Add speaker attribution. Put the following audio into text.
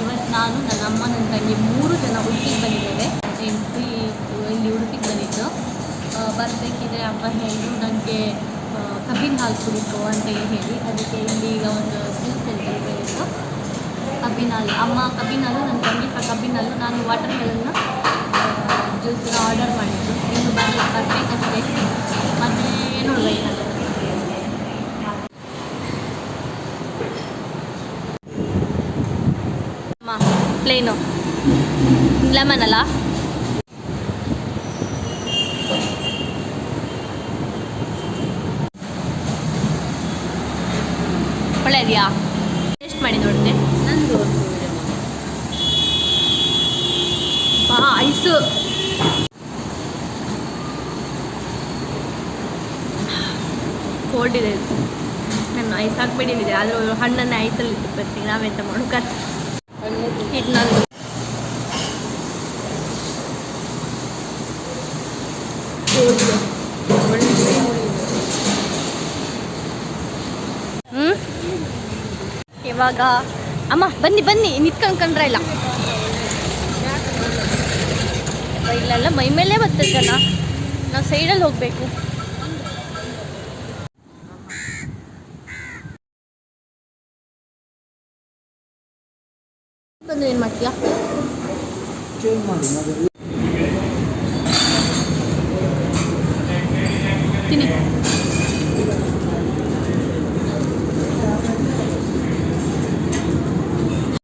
Speaker 1: ಇವತ್ತು ನಾನು ನನ್ನ ಅಮ್ಮ ನನ್ನ ತಂಗಿ ಮೂರು ಜನ ಉಡುಪಿಗೆ ಬಂದಿದ್ದೇವೆ. ಎಂಟ್ರಿ ಇಲ್ಲಿ ಉಡುಪಿಗೆ ಬಂದಿದ್ದು. ಬರಬೇಕಿದ್ರೆ ಅಪ್ಪ ಹೇಳಿದ್ರು ನನಗೆ ಕಬ್ಬಿನ ಹಾಲು ಕುಡಿತು ಅಂತ ಹೇಳಿ. ಅದಕ್ಕೆ ಇಲ್ಲಿ ಈಗ ಒಂದು ಜ್ಯೂಸ್ ಸೆಂಟರ್ ಬಂದಿತ್ತು ಕಬ್ಬಿನ ಹಾಲು. ಅಮ್ಮ, ಕಬ್ಬಿನ ಹಾಲು, ನನ್ನ ತಂಗಿ, ಕಬ್ಬಿನ ಹಾಲು. ನಾನು ವಾಟರ್ ಮೆಲನ್ನ ಅಮ್ಮ ಪ್ಲೇನು ಲೆಮನ್ ಅಲ್ಲ? ಒಳ್ಳೆ ಇದೆಯಾ ಟೇಸ್ಟ್ ಮಾಡಿ ನೋಡಿದೆ
Speaker 2: ನಂದು
Speaker 1: ಬಾ ಐಸು. ಕೋಲ್ಡ್ ಇದೆ. ನಾನು ಐಸ್ ಹಾಕ್ಬಿಟ್ಟಿದ್ದೆ ಆದರೂ ಹಣ್ಣನ್ನು ಐಸಲ್ಲಿ ಬರ್ತೀನಿ ನಾವೆಂತ ಮಾಡು ಹ್ಞೂ ಇವಾಗ, ಅಮ್ಮ, ಬನ್ನಿ ಬನ್ನಿ ನಿತ್ಕೊಂಡ್ಕೊಂಡ್ರ ಇಲ್ಲ. ಇಲ್ಲೆಲ್ಲ ಮೈ ಮೇಲೆ ಬರ್ತದೆ ಜನ. ನಾವು ಸೈಡಲ್ಲಿ ಹೋಗಬೇಕು. Cuando el maquillaje.
Speaker 2: Qué mal, madre